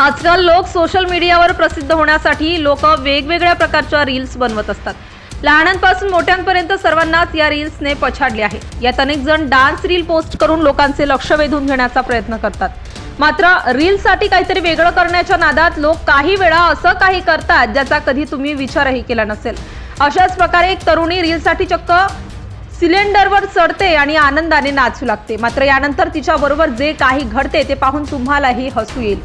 आजकाल लोक सोशल मीडियावर प्रसिद्ध होण्यासाठी लोक वेगवेगळ्या प्रकारच्या रील्स बनवत असतात. लहानांपासून मोठ्यांपर्यंत सर्वांनाच या रील्सने पछाडले आहे. यात अनेक जण डान्स रील पोस्ट करून लोकांचे लक्ष वेधून घेण्याचा प्रयत्न करतात. मात्र रील्ससाठी काहीतरी वेगळं करण्याच्या नादात लोक काही वेळा असं काही करतात ज्याचा कधी तुम्ही विचारही केला नसेल. अशाच प्रकारे एक तरुणी रीलसाठी चक्क सिलेंडरवर चढते आणि आनंदाने नाचू लागते. मात्र यानंतर तिच्याबरोबर जे काही घडते ते पाहून तुम्हालाही हसू येईल.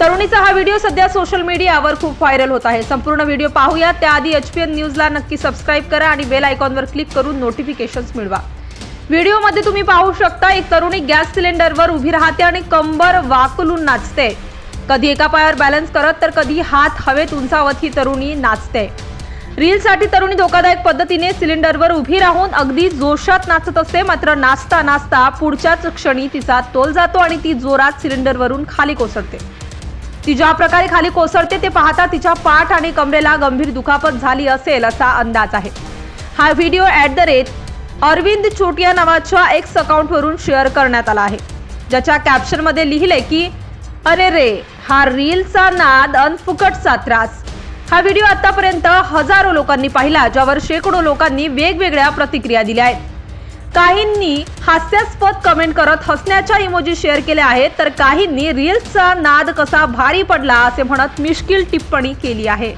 तरुणीचा हा व्हिडिओ सध्या सोशल मीडियावर खूप व्हायरल होत आहे. संपूर्ण व्हिडिओ पाहूया. त्याआधी एच पी एन न्यूजला नक्की सबस्क्राईब करा आणि बेल आयकॉनवर क्लिक करून नोटिफिकेशन्स मिळवा. व्हिडिओमध्ये तुम्ही पाहू शकता एक तरुणी गॅस सिलेंडरवर उभी राहते आणि कंबर वाकलून नाचते. कधी एका पायावर बॅलन्स करत तर कधी हात हवेत उंचावत ही तरुणी नाचते. रीलसाठी तरुणी धोकादायक पद्धतीने सिलेंडरवर उभी राहून अगदी जोशात नाचत असते मात्र नाचता नाचता पुढच्याच क्षणी तिचा तोल जातो आणि ती जोरात सिलेंडरवरून खाली कोसळते. ती ज्या प्रकारे खाली कोसळते ते पाहता तिच्या पाठ आणि कमरेला गंभीर दुखापत झाली असेल असा अंदाज आहे. हा video at the rate Arvind Chotia नावाच्या एक्स अकाउंटवरून शेअर करण्यात आला आहे. ज्याच्या कॅप्शनमध्ये लिहिले की अरे रे हा रीलचा नाद अनफुकटचा त्रास. हा व्हिडिओ आतापर्यंत हजारो लोकांनी पाहिला ज्यावर शेकडो लोकांनी वेगवेगळ्या प्रतिक्रिया दिल्या आहेत. काहींनी हास्यास्पद कमेंट करत हसण्याच्या इमोजी शेअर केल्या आहेत. तर काहींनी रील्सचा नाद कसा भारी पडला असे म्हणत मिश्किल टिप्पणी केली आहे.